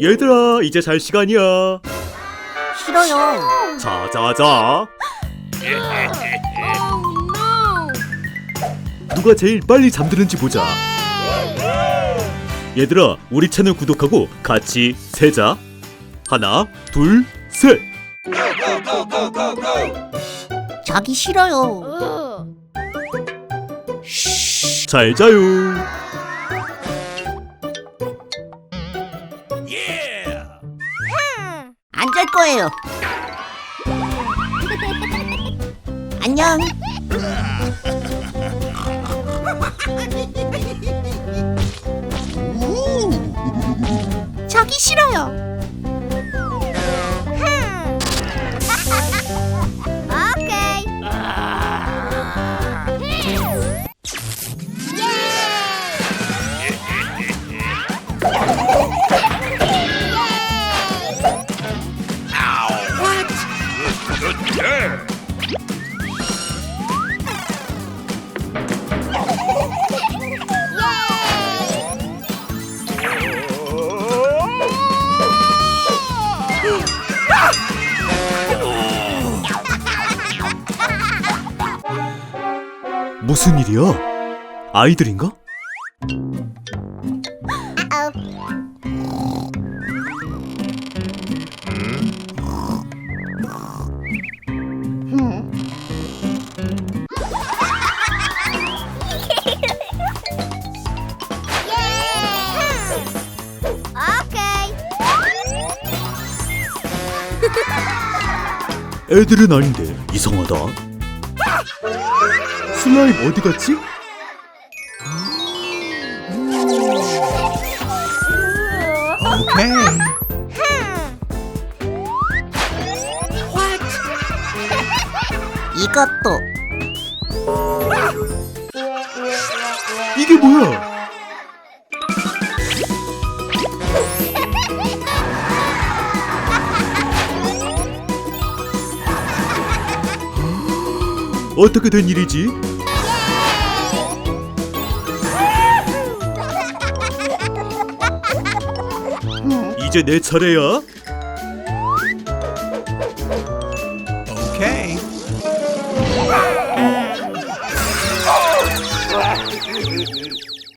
얘들아, 이제 잘 시간이야. 싫어요. 자, 자, 자. 누가 제일 빨리 잠드는지 보자. 얘들아, 우리 채널 구독하고 같이 세자. 하나, 둘, 셋. 자기 싫어요. 잘 자요. 거예요. 안녕. 자기 싫어요. 오케이. 무슨 일이야? 아이들인가? 오케이. 애들은 아닌데 이상하다. 슬라임 어디 갔지? 오케이. 이것도 이게 뭐야? 어떻게 된 일이지? 이제 내 차례야.